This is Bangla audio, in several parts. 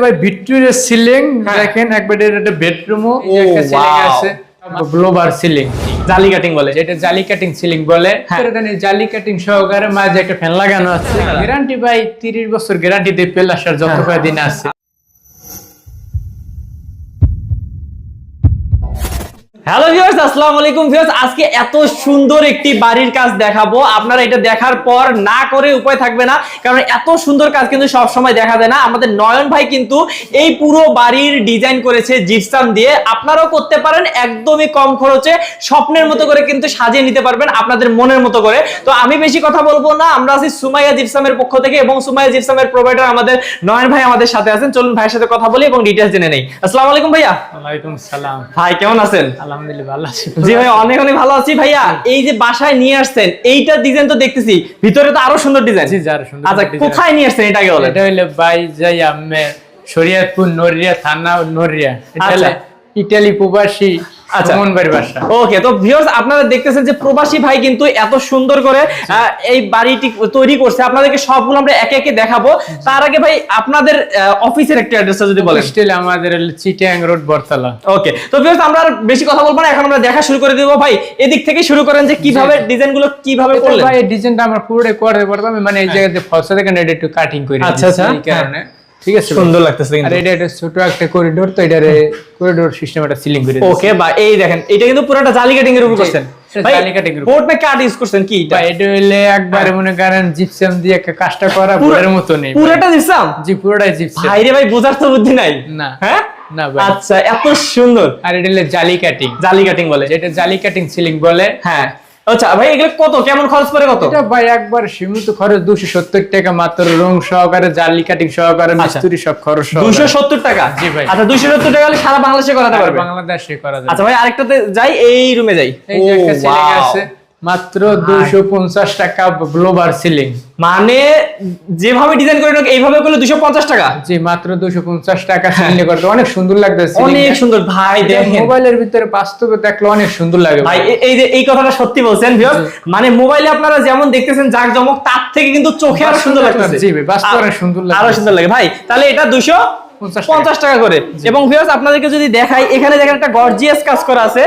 ভাই সিলিং হ্যাঁ। দেখেন একবারে এটা একটা বেডরুমও ও, সিলিং আছে। গ্লোবার সিলিং জালি কাটিং বলে। যেটা জালি কাটিং সিলিং বলে। হ্যাঁ। এখানে জালি কাটিং সহকারে মাঝে একটা ফ্যান লাগানো আছে। গ্যারান্টি ভাই 30 বছর গ্যারান্টি দিয়ে পেলাসার যত দিন আছে। হ্যালো ভিউয়ার্স আসসালামু আলাইকুম ভিউয়ার্স আজকে এত সুন্দর একটি বাড়ির কাজ দেখাবো। আপনারা এটা দেখার পর না করে উপায় থাকবে না কারণ এত সুন্দর কাজ কিন্তু সব সময় দেখা যায় না। আমাদের নয়ন ভাই কিন্তু এই পুরো বাড়ির ডিজাইন করেছে জিপসাম দিয়ে। আপনারাও করতে পারেন একদমই কম খরচে স্বপ্নের মতো করে কিন্তু সাজিয়ে নিতে পারবেন আপনাদের মনের মতো করে। তো আমি বেশি কথা বলব না আমরা আছি সুমাইয়া জিপসামের পক্ষ থেকে এবং সুমাইয়া জিপসামের প্রোভাইডার আমাদের নয়ন ভাই আমাদের সাথে আছেন। চলুন ভাইয়ের সাথে কথা বলি এবং ডিটেলস জেনে নেই। আসসালামু আলাইকুম ভাইয়া। ওয়ালাইকুম সালাম। ভাই কেমন আছেন? আলহামদুলিল্লাহ ভালো আছি। জি ভাই অনেক অনেক ভালো আছি ভাইয়া। এই যে বাসায় নিয়ে আসছেন এইটা ডিজাইন তো দেখতেছি ভিতরে তো আরও সুন্দর ডিজাইন জি, যার সুন্দর আচ্ছা কোথায় নিয়ে আসছেন এটা আগে বলেন। এটা হইলে বাই যাই আমি শরিয়াতপুর নরিয়া থানা নরিয়া এটা আচ্ছা। ইটালি প্রবাসী আচ্ছা। সুমন বাড়ির বাসা। ওকে তো ভিউয়ার্স আপনারা দেখতেছেন যে প্রবাসী ভাই কিন্তু এত সুন্দর করে এই বাড়িটি তৈরি করছে। আপনাদেরকে সবগুলো আমরা একে একে দেখাবো। তার আগে ভাই আপনাদের অফিসের একটা অ্যাড্রেসটা যদি বলেন। স্টিল আমাদের চিটিয়াং রোড বরতলা ওকে তো ভিউয়ার্স আমরা আর বেশি কথা বলব না। এখন আমরা দেখা শুরু করে দিব ভাই। এদিক থেকে শুরু করেন যে কীভাবে ডিজাইনগুলো কীভাবে করলেন? ভাই ডিজাইনটা আমরা পুরোটাই পারতাম মানে এই জায়গাতে ফসা থেকে এটা একটু কাটিং করে আচ্ছা, আচ্ছা, এই কারণে। ঠিক আছে সুন্দর লাগতেছে আর এটা একটা ছোট একটা করিডোর তো এটারে করিডোর সিস্টেম একটা সিলিং করে ওকে বা এই দেখেন এটা কিন্তু পুরোটা জালি কাটিং এর উপর করছেন। ভাই জালি cutting এর বোর্ড না কাট ইউজ করছেন কি? ভাই এটা হইলে একবারে মনে করেন জিপসাম দিয়ে একটা কাজটা করা পুরো- পুরোর মতো নেই পুরোটা জি পুরোটাই জিপসাম ভাই রে ভাই বোঝার তো বুদ্ধি নাই। না হ্যাঁ? না ভাই। আচ্ছা এত সুন্দর। আর এটা হলে জালি কাটিং জালি কাটিং বলে। যেটা জালি কাটিং সিলিং বলে হ্যাঁ। আচ্ছা ভাই এগুলো কত? কেমন খরচ পড়ে কত? এটা ভাই একবার সীমিত খরচ দুশো সত্তর টাকা মাত্র রং সহকারে জালি কাটিং সহকারে মিস্ত্রি সব খরচ সহকারে। দুশো সত্তর টাকা? জি ভাই। আচ্ছা দুশো সত্তর টাকা হলে সারা বাংলাদেশে করাতে পারবে? বাংলাদেশে করা যায় আচ্ছা ভাই আরেকটাতে যাই এই রুমে যাই। এই যে একটা সিলিং আছে। মাত্র দুশো পঞ্চাশ টাকা গ্লোবার সিলিং। মানে যেভাবে ডিজাইন করে নাও, এইভাবে করলে দুশো পঞ্চাশ টাকা? জি মাত্র দুশো পঞ্চাশ টাকা সিলিং করতে। অনেক সুন্দর লাগতেছে অনেক সুন্দর। ভাই দেখেন। মোবাইলের ভিতরে বাস্তবে দেখলে অনেক সুন্দর লাগে। ভাই এই যে এই কথাটা সত্যি বলছেন মানে মোবাইলে আপনারা যেমন দেখতেছেন জাক জমক তার থেকে কিন্তু চোখে আরও সুন্দর লাগতেছে। জি বাস্তবে আর- সুন্দর লাগতেছে। আরও সুন্দর লাগে। ভাই তাহলে এটা দুশো পঞ্চাশ টাকা। করে। এবং ভিউয়ার্স আপনাদেরকে যদি দেখাই এখানে দেখেন একটা গর্জিয়াস কাজ করা আছে।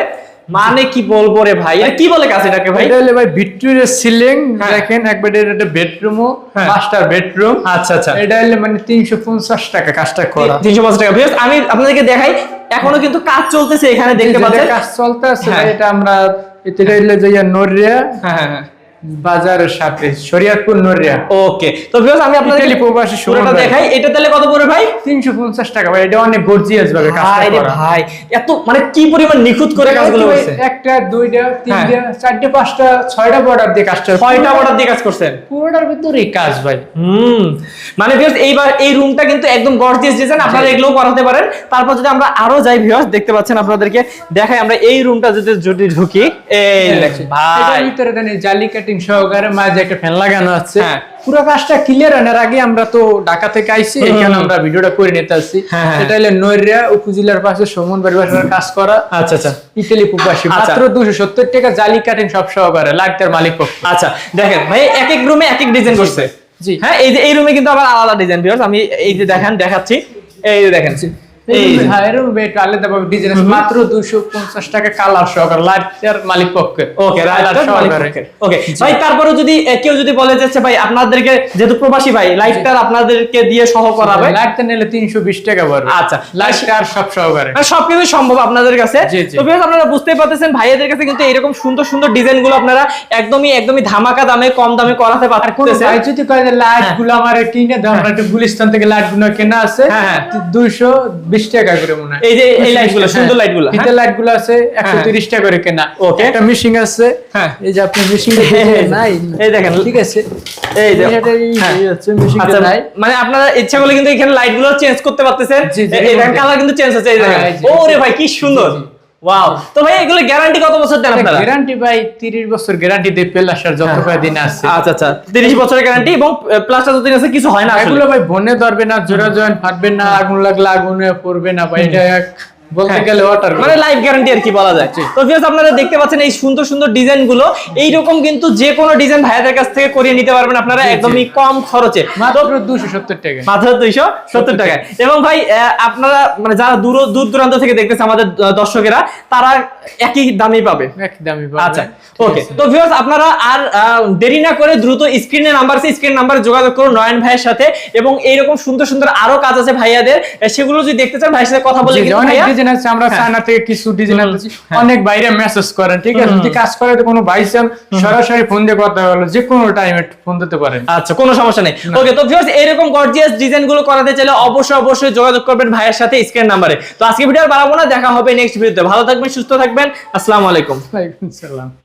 মানে কি বলব রে ভাই? এটা কি বলে কাছে এটাকে ভাই? এটা হলো ভাই ভিক্টোরিয়া সিলিং দেখেন দেখেন একবারে এটা একটা বেডরুমও হ্যাঁ। মাস্টার বেডরুম আচ্ছা আচ্ছা। এটা হলে মানে তিনশো পঞ্চাশ টাকা কাজটা করা। তিনশো পঞ্চাশ টাকা। ভাই আমি আপনাদেরকে দেখাই এখনও কিন্তু কাজ চলতেছে এখানে দেখতে পাচ্ছেন। কাজ চলতেছে হ্যাঁ। ভাই, এটা আমরা এটা হলো যে নরিয়া হ্যাঁ হ্যাঁ হ্যাঁ। বাজারের সাথে শরিয়াতপুর নরিয়া ওকে তো ভিউয়ার্স আমি আপনাদের প্রবাসী সুমন দেখাই। এটা তাহলে কত পড়বে ভাই? তিনশো পঞ্চাশ টাকা ভাই এটা অনেক গর্জিয়াস ভাবে কাজটা করা। ভাই এত মানে কি পরিমাণ নিখুঁত করে কাজগুলো ভাই, একটা দুইটা তিনটা হ্যাঁ। পাঁচটা ছয়টা বর্ডার দিয়ে কাজটা ছয়টা অর্ডার দিয়ে কাজ করছেন? পুরোটার ভিতরে কাজ ভাই। হুম। মানে ভিউয়ার্স এইবার এই রুমটা কিন্তু একদম গর্জিয়াস ডিজাইন আপনারা এগুলোও করাতে পারেন। তারপর যদি আমরা আরও যাই ভিউয়ার্স দেখতে পাচ্ছেন আপনাদেরকে দেখাই আমরা এই রুমটা যদি যদি ঢুকি। এই ভাই। ভিতরে জালি কাটিং সহকারে মাঝে একটা ফ্যান লাগানো আছে। হ্যাঁ। পুরো কাজটা ক্লিয়ার আনার আগে আমরা তো ঢাকা থেকে আইছি এখানে আমরা ভিডিওটা করে নিতে আসছি। হ্যাঁ, হ্যাঁ। এটা হলো নৈরিয়া উপজেলার পাশে সমন পরিবারের কাজ করা। আচ্ছা আচ্ছা। ইটালি প্রবাসী আচ্ছা। মাত্র দুশো সত্তর টাকা জালি কাটিং সব সহকারে লাইটের মালিক পক্ষ। আচ্ছা দেখেন ভাই এক এক রুমে এক এক ডিজাইন করছে। জি। হ্যাঁ এই যে এই রুমে কিন্তু আবার আলাদা ডিজাইন ভিউয়ার্স আমি এই যে দেখেন দেখাচ্ছি। এই যে দেখেন। এই যে। হ্যাঁ আলাদা ভাবে ডিজাইন মাত্র দুশো পঞ্চাশ টাকা কালার সহকারে লাইটের মালিক পক্ষে। ওকে কালার সহকারে ওকে ভাই তারপরে যদি কেউ যদি বলে যাচ্ছে ভাই আপনাদেরকে যেহেতু প্রবাসী ভাই লাইটটার আপনাদেরকে দিয়ে সহ করাবে লাইটটা নিলে তিনশো বিশ টাকা পড়বে। আচ্ছা। লাইটটা সব সহকারে সবকিছু সম্ভব আপনাদের কাছে? জি, জি। তো viewers, আপনারা বুঝতেই পারতেছেন ভাইয়াদের কাছে কিন্তু এরকম সুন্দর সুন্দর ডিজাইনগুলো আপনারা একদমই একদমই ধামাকা দামে কম দামে করাতে পারতেছেন। ভাই যদি কয় লাইটগুলো আমার কিনে দাও আমরা একটু গুলিস্তান থেকে লাইটগুলো কেনা আছে হ্যাঁ, হ্যাঁ। দুইশো বিশ টাকা করে মনে হয় এই যে এই লাইটগুলো হ্যাঁ। সুন্দর লাইটগুলো ফিতে লাইটগুলো আছে একশো তিরিশ টাকা করে কেনা ওকে। একটা মিশিং আছে হ্যাঁ। এই যে আপনি মিশিং নাই এই দেখেন। ঠিক আছে এই যে হ্যাঁ। আচ্ছা নাই মানে আপনারা ইচ্ছা করলে কিন্তু এখানে লাইটগুলো চেঞ্জ করতে পারতেছেন এই দেখেন কালার কিন্তু চেঞ্জ হচ্ছে এই দেখেন হ্যাঁ, ওরে ভাই কি সুন্দর। ওয়াও তো ভাই এগুলো গ্যারান্টি কত বছর দেন আপনারা? গ্যারান্টি ভাই তিরিশ বছর গ্যারান্টি দিয়ে যত দিন আছে। আচ্ছা আচ্ছা। 30 বছরের গ্যারান্টি এবং প্লাস্টার যতদিন আছে কিছু হয় না এগুলো ভাই বনে ধরবে না জোড়া জয়েন্ট ফাটবে না আগুন লাগলে আগুনে পড়বে না ভাই এটা বলতে হ্যাঁ। গেলে ওয়াটার মানে লাইফ গ্যারান্টি আর কি বলা যায়। তো ভিউয়ার্স আপনারা দেখতে পাচ্ছেন এই সুন্দর সুন্দর ডিজাইনগুলো। এইরকম কিন্তু যে কোনো ডিজাইন ভাইয়াদের কাছ থেকে করিয়ে নিতে পারবেন আপনারা জি, জি। একদমই কম খরচে। মাত্র দুশো সত্তর টাকা। মাত্র দুইশো সত্তর এবং ভাই আপনারা মানে যারা দূর দূর দূরান্ত থেকে দেখতেছে আমাদের দর্শকেরা তারা একই দামই পাবে। আচ্ছা ওকে তো ভিউয়ার্স আপনারা আর দেরি না করে দ্রুত স্ক্রিনে নাম্বার আছে স্ক্রিন নাম্বারে যোগাযোগ করুন নয়ন ভাইয়ের সাথে। এবং এইরকম সুন্দর সুন্দর আরও কাজ আছে ভাইয়াদের। সেগুলো যদি দেখতে চান ভাইয়ের সাথে কথা বলে কিন্তু ভাইয়া ডিজাইন আছে আমরা হ্যাঁ। থেকে কিছু ডিজাইন আনতেছি হ্যাঁ। অনেক বাইরে মেসেজ করেন ঠিক আছে? যদি কাজ করে তো কোনো ভাই চান সরাসরি ফোন দিয়ে কথা বলো যে কোনো টাইমে ফোন দিতে পারেন। আচ্ছা কোনো সমস্যা নেই। ওকে তো ভিউয়ার্স এরকম গর্জিয়াস ডিজাইনগুলো করাতে চাইলে অবশ্যই অবশ্যই যোগাযোগ করবেন ভাইয়ের সাথে স্ক্রিন নাম্বারে তো আজকে ভিডিও আর বাড়াবো না দেখা হবে নেক্সট ভিডিওতে ভালো থাকবেন সুস্থ থাকবেন। আসসালামু আলাইকুম। আসসালাম।